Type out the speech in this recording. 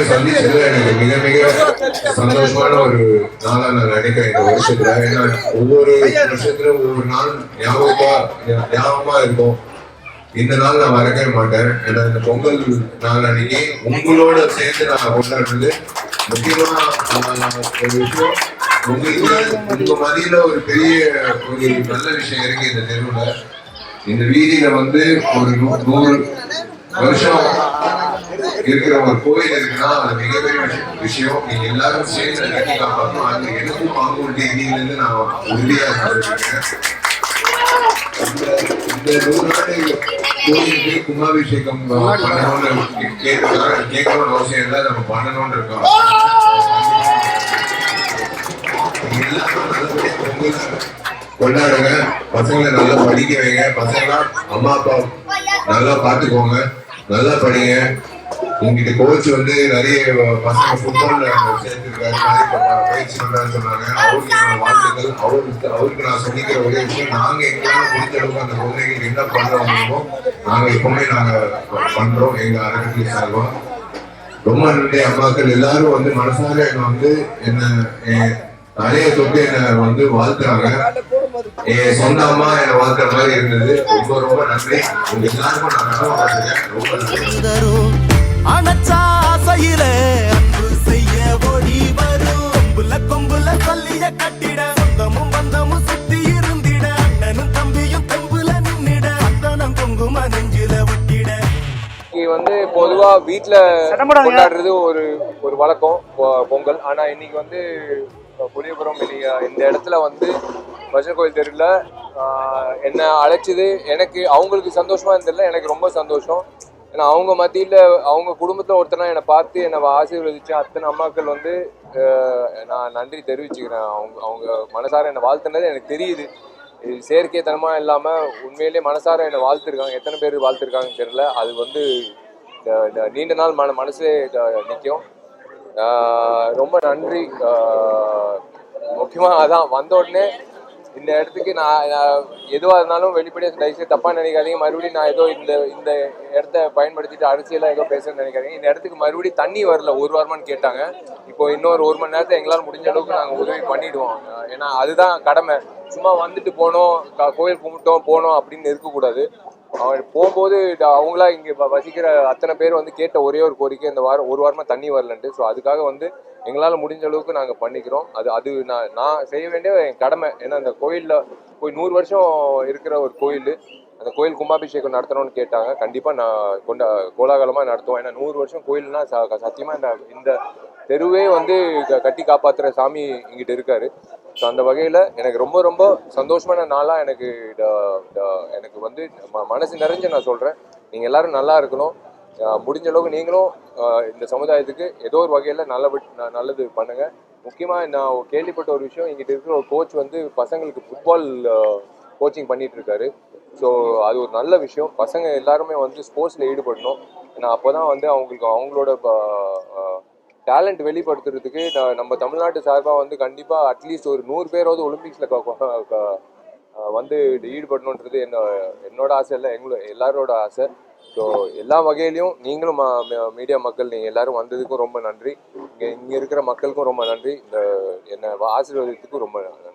எல்லாரையும் சந்திச்சதுல எனக்கு மிக மிக சந்தோஷமான ஒரு நாளா நான் நினைக்கிறேன் இந்த வருஷத்துல. ஏன்னா ஒவ்வொரு வருஷத்துல ஒவ்வொரு நாள் ஞாபகமா ஞாபகமா இருக்கும். இந்த நாள் நான் மறக்கவே மாட்டேன். ஏன்னா இந்த பொங்கல் நாள் அன்னைக்கு உங்களோட சேர்ந்து நான் கொண்டாடுறது முக்கியமா ஒரு விஷயம். உங்களுக்கு உங்க மதியில ஒரு பெரிய ஒரு நல்ல விஷயம் இருக்கு இந்த தெருவுல. இந்த வீதியில வந்து ஒரு நூறு வருஷம் இருக்கிற ஒரு கோயில் இருக்குன்னா அது மிகப்பெரிய விஷயம். விஷயம் நீங்க எல்லாரும் சேர்ந்து கட்டி காப்பாற்றணும் அது எனக்கும் பாங்குட்டி இருந்து நான் உறுதியா இருக்கேன் இந்த- நூறு நாடு கோயிலுக்கு கும்பாபிஷேகம் பண்ணணும்னு கேட்கலாம் கேட்கணும்னு அவசியம் இல்லை. நம்ம பண்ணணும்னு இருக்கோம். கொண்டாடுங்க. பசங்களை நல்லா படிக்க வைங்க. பசங்களா அம்மா அப்பா நல்லா பார்த்துக்கோங்க. நல்லா படிங்க. உங்ககிட்ட கோச் வந்து நிறைய பசங்க ஃபுட்பால்ல சேர்த்துருக்காரு. பயிற்சி பண்றாரு சொன்னாங்க. அவருக்கு என்னோட வாழ்த்துக்கள். அவருக்கு அவருக்கு நான் சொல்லிக்கிற ஒரே விஷயம் நாங்க எங்களால முடிஞ்ச அளவுக்கு அந்த குழந்தைகளுக்கு என்ன பண்றோமோ நாங்க எப்பவுமே நாங்க பண்றோம். எங்க அறக்கட்டளை சார்பா. ரொம்ப நன்றி அம்மாக்கள். எல்லாரும் வந்து மனசார என்ன வந்து என்ன என் தொட்டு என்ன வந்து வாழ்த்துறாங்க. என் சொந்த அம்மா என்ன வாழ்த்துற மாதிரி இருந்தது. ரொம்ப ரொம்ப நன்றி. உங்க எல்லாருக்கும் நான் ரொம்ப நன்றி. அணைச்சா ஆசையில அன்பு செய்ய ஓடி வரும். கொம்புல கொம்புல பள்ளிய கட்டிட சொந்தமும் பந்தமும் சுத்தி இருந்திட. அண்ணனும் தம்பியும் தெம்புல நின்னிட அந்தனம் குங்கும நெஞ்சில ஒட்டிட இன்னைக்கு வந்து பொதுவா வீட்ல கொண்டாடுறது ஒரு ஒரு வழக்கம் பொ- பொங்கல். ஆனா இன்னைக்கு வந்து புளியபுரம் இன்னைக்கு இந்த இடத்துல வந்து பஜன் கோயில் தெருவில் என்ன அழைச்சது எனக்கு அவங்களுக்கு சந்தோஷமா இருந்ததில்ல எனக்கு ரொம்ப சந்தோஷம். ஏன்னா அவங்க மத்தியில் அவங்க குடும்பத்தில் ஒருத்தனா என்னை பார்த்து என்னை ஆசீர்வதிச்ச அத்தனை அம்மாக்கள் வந்து நான் நன்றி தெரிவிச்சுக்கிறேன். அவங்க அவங்க மனசார என்னை வாழ்த்துனது எனக்கு தெரியுது. இது செயற்கைத்தனமா இல்லாமல் உண்மையிலேயே மனசார என்னை வாழ்த்துருக்காங்க. எத்தனை பேர் வாழ்த்துருக்காங்கன்னு தெரில அது வந்து இந்த- நீண்ட நாள் மன மனசே நிற்கும் ரொம்ப நன்றி. முக்கியமாக அதான் வந்த உடனே இந்த இடத்துக்கு நான் எதுவாக இருந்தாலும் வெளிப்படையாக தயவுசெய்து தப்பாக நினைக்காதீங்க. மறுபடியும் நான் ஏதோ இந்த இந்த இடத்த பயன்படுத்திட்டு அரசியலாக ஏதோ பேசுறேன்னு நினைக்காதீங்க. இந்த இடத்துக்கு மறுபடியும் தண்ணி வரல ஒரு வாரமான்னு கேட்டாங்க. இப்போ இன்னொரு ஒரு மணி நேரத்தை எங்களால் முடிஞ்ச அளவுக்கு நாங்கள் உதவி பண்ணிடுவோம். ஏன்னா அதுதான் கடமை. சும்மா வந்துட்டு போனோம் கோயில் கும்பிட்டோம் போனோம் அப்படின்னு இருக்கக்கூடாது. அவன் போகும்போது அவங்களா இங்கே வசிக்கிற அத்தனை பேர் வந்து கேட்ட ஒரே ஒரு கோரிக்கை இந்த வாரம் ஒரு வாரமாக தண்ணி வரலன்ட்டு. ஸோ அதுக்காக வந்து எங்களால் முடிஞ்ச அளவுக்கு நாங்கள் பண்ணிக்கிறோம். அது அது நான் நான் செய்ய வேண்டிய என் கடமை. ஏன்னா அந்த கோயிலில் போய் நூறு வருஷம் இருக்கிற ஒரு கோயில் அந்த கோயில் கும்பாபிஷேகம் நடத்தணும்னு கேட்டாங்க. கண்டிப்பாக நான் கொண்ட கோலாகலமாக நடத்துவோம். ஏன்னா நூறு வருஷம் கோயில்னா ச சத்தியமாக இந்த இந்த தெருவே வந்து க- கட்டி காப்பாத்துற சாமி இங்கிட்ட இருக்காரு. ஸோ அந்த வகையில் எனக்கு ரொம்ப ரொம்ப சந்தோஷமான நாளாக எனக்கு எனக்கு வந்து ம- மனசு நிறைஞ்சு நான் சொல்கிறேன் நீங்கள் எல்லோரும் நல்லா இருக்கணும். முடிஞ்ச அளவுக்கு நீங்களும் இந்த சமுதாயத்துக்கு ஏதோ ஒரு வகையில் நல்ல நல்லது பண்ணுங்கள் முக்கியமாக நான் கேள்விப்பட்ட ஒரு விஷயம் இங்கிட்ட இருக்கிற ஒரு கோச் வந்து பசங்களுக்கு ஃபுட்பால் கோச்சிங் பண்ணிட்டு இருக்காரு. ஸோ அது ஒரு நல்ல விஷயம். பசங்க எல்லாருமே வந்து ஸ்போர்ட்ஸில் ஈடுபடணும். ஏன்னா அப்போ தான் வந்து அவங்களுக்கு அவங்களோட டேலண்ட் வெளிப்படுத்துறதுக்கு நம்ம தமிழ்நாட்டு சார்பாக வந்து கண்டிப்பாக அட்லீஸ்ட் ஒரு நூறு பேராவது ஒலிம்பிக்ஸில் வந்து ஈடுபடணுன்றது என்ன என்னோட ஆசை இல்லை எங்களோட எல்லாரோட ஆசை. ஸோ எல்லா வகையிலையும் நீங்களும் மீடியா மக்கள் நீங்கள் எல்லாரும் வந்ததுக்கும் ரொம்ப நன்றி. இங்கே இங்கே இருக்கிற மக்களுக்கும் ரொம்ப நன்றி. இந்த என்னை ஆசீர்வாதத்துக்கும் ரொம்ப நன்றி.